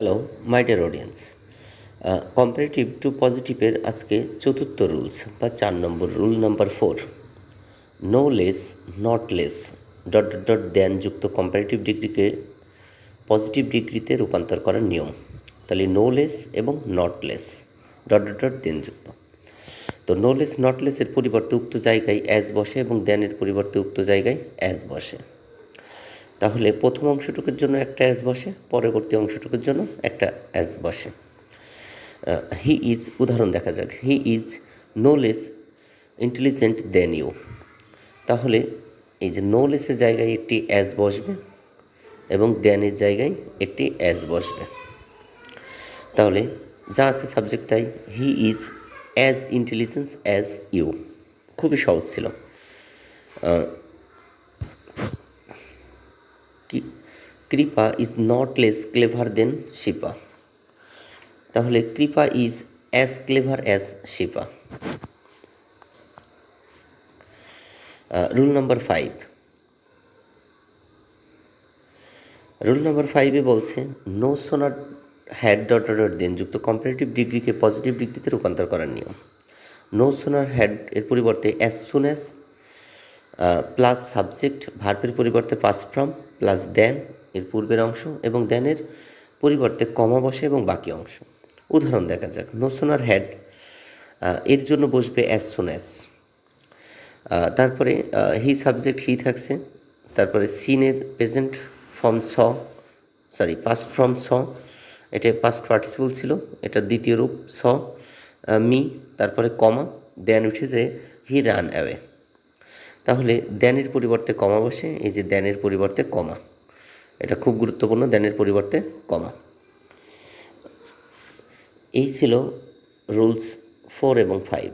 Hello my dear audience comparative to পজিটিভের আজকে চতুর্থ rules বা চার নম্বর rule number four no less not less dot dot dot than যুক্ত comparative ডিগ্রিকে positive ডিগ্রিতে রূপান্তর করার নিয়ম। তাহলে নো লেস এবং not less dot dot dot than যুক্ত। তো নো লেস নট লেসের পরিবর্তে উক্ত জায়গায় অ্যাজ বসে এবং দেনের পরিবর্তে উক্ত জায়গায় অ্যাজ বসে। তাহলে প্রথম অংশটুকুর জন্য একটা অ্যাজ বসে, পরবর্তী অংশটুকুর জন্য একটা অ্যাজ বসে। হি ইজ উদাহরণ দেখা যাক। He is no less intelligent than you তাহলে এই যে নো লেসের জায়গায় একটি অ্যাজ বসবে এবং দেনের জায়গায় একটি অ্যাজ বসবে। তাহলে যা আছে সাবজেক্ট তাই। He is as intelligence as you খুবই সহজ ছিল। Kripa is not less clever than Shipa. তাহলে Kripa is as clever as Shipa. Rule number five rule number ফাইভে বলছে no sooner had dot dot দেন যুক্ত কম্পারেটিভ ডিগ্রিকে positive ডিগ্রিতে রূপান্তর করার নিয়ম। নো সোনার হ্যাড এর পরিবর্তে as soon as plus subject ভার্বের পরিবর্তে পাস ফ্রম প্লাস দেন এর পূর্বের অংশ এবং দেনের পরিবর্তে কমা বসে এবং বাকি অংশ। উদাহরণ দেখা যাক। নো সোনার হ্যাড এর জন্য বসবে অ্যাজ সোন অ্যাজ তারপরে হি সাবজেক্ট হি থাকছে। তারপরে সিনের প্রেজেন্ট ফর্ম স সরি পাস্ট ফর্ম স এটা পাস্ট পার্টিসিপল ছিল, এটা দ্বিতীয় রূপ স মি তারপরে কমা দেন উঠেছে হি রান অ্যাওয়ে তাহলে দ্যানের পরিবর্তে কমা বসে, এই যে দ্যানের পরিবর্তে কমা। এটা খুব গুরুত্বপূর্ণ দ্যানের পরিবর্তে কমা। এই ছিল রুলস ফোর এবং ফাইভ।